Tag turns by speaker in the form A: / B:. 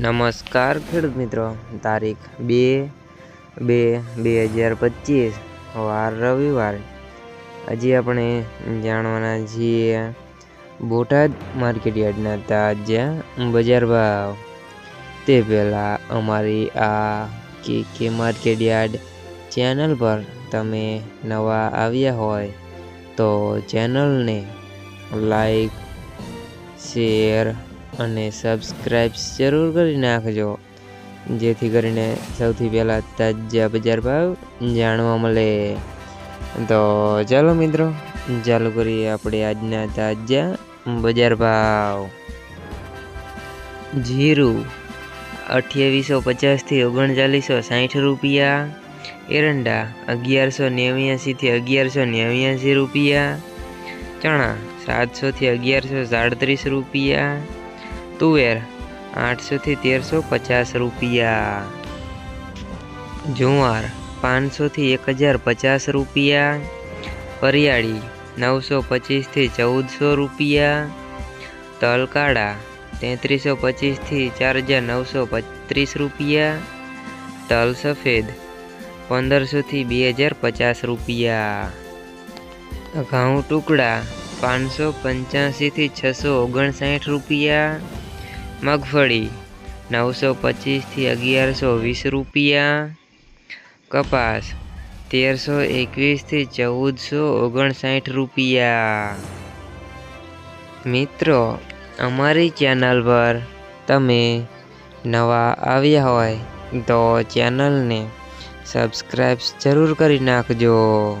A: નમસ્કાર ખેડૂત મિત્રો. તારીખ બે બે બે હજાર પચીસ, વાર રવિવાર. આજે આપણે જાણવાના છીએ બોટાદ માર્કેટ યાર્ડના તાજા બજાર ભાવ. તે પહેલાં અમારી આ કે કે માર્કેટ યાર્ડ ચેનલ પર તમે નવા આવ્યા હોય તો ચેનલને લાઈક, શેર અને સબસ્ક્રાઈબ જરૂર કરી નાખજો. જેથી કરીને સૌથી પહેલાં તાજા બજાર ભાવ જાણવા મળે. તો ચાલો મિત્રો, ચાલુ કરીએ આપણે આજના તાજા બજાર ભાવ. જીરું અઠ્યાવીસો પચાસથી ઓગણચાલીસો સાઠ રૂપિયા. એરંડા અગિયારસો નેવ્યાસીથી અગિયારસો નેવ્યાસી રૂપિયા. ચણા સાતસોથી અગિયારસો સાડત્રીસ રૂપિયા. તુવેર આઠસોથી તેરસો પચાસ રૂપિયા. જુવાર, પાંચસોથી એક હજાર પચાસ રૂપિયા. વરિયાળી, નવસો પચીસથી ચૌદસો રૂપિયા. તલકાડા તેત્રીસો પચીસથી ચાર હજાર નવસો પત્રીસ રૂપિયા. તલ સફેદ, પંદરસોથી બે હજાર પચાસ રૂપિયા. ઘઉં ટુકડા, પાંચસો પંચ્યાસીથી છસો ઓગણસાઠ રૂપિયા. મગફળી નવસો પચીસથી અગિયારસો વીસ રૂપિયા. કપાસ તેરસો એકવીસથી ચૌદસો ઓગણસાઠ રૂપિયા. મિત્રો, અમારી ચેનલ પર તમે નવા આવ્યા હોય તો ચેનલને સબસ્ક્રાઈબ જરૂર કરી નાખજો.